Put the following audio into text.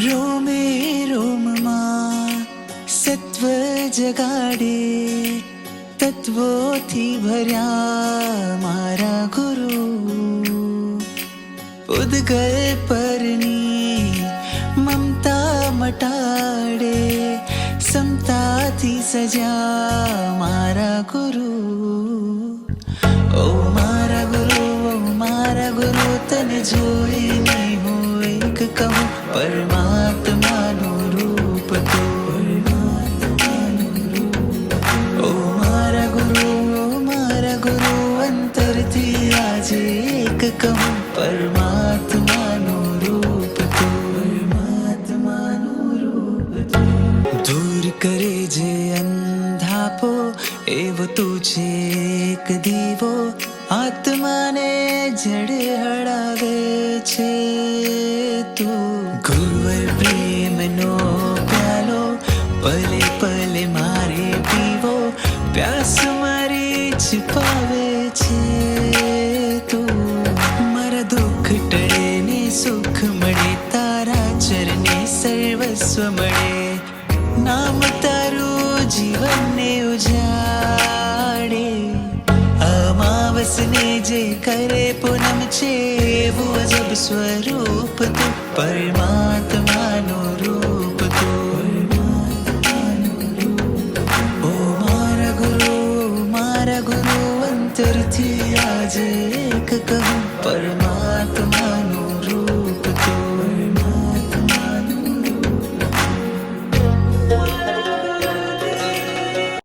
રોમે રોમમાં સત્વ જગાડે તત્વોથી ભર્યા મારા ગુરુ ઉદગલ પરની મમતા મટાડે સમતાથી સજા મારા ગુરુ ઓ મારા ગુરુ ઓ મારા ગુરુ તને જોઈને હું એક કહું પરમાત્માનું અંતરથી આજે એક કહું પરમાત્માનું રૂપ તું પરમાત્માનું રૂપ તું દૂર કરે જે અંધાપો એવો તું છે એક દીવો આત્માને જડ હળાવે છે તું ગુરુવર પ્રેમનો પ્યાલો પલે પલે મારે પીવો પ્યાસ મારી છુપાવે છે તું. મારા દુઃખ ટળે સુખ મળે, તારા સર્વસ્વ મળે. નામ તારું જીવનને ઉજાડે અમાવસને જે કરે, પૂનમ છે, એવું સ્વરૂપ તું. પરમાત્માનું રૂપ તું. મારા ગુરુ મારા ગુરુ. અંતરથી આજે એક કહું પરમાત્મા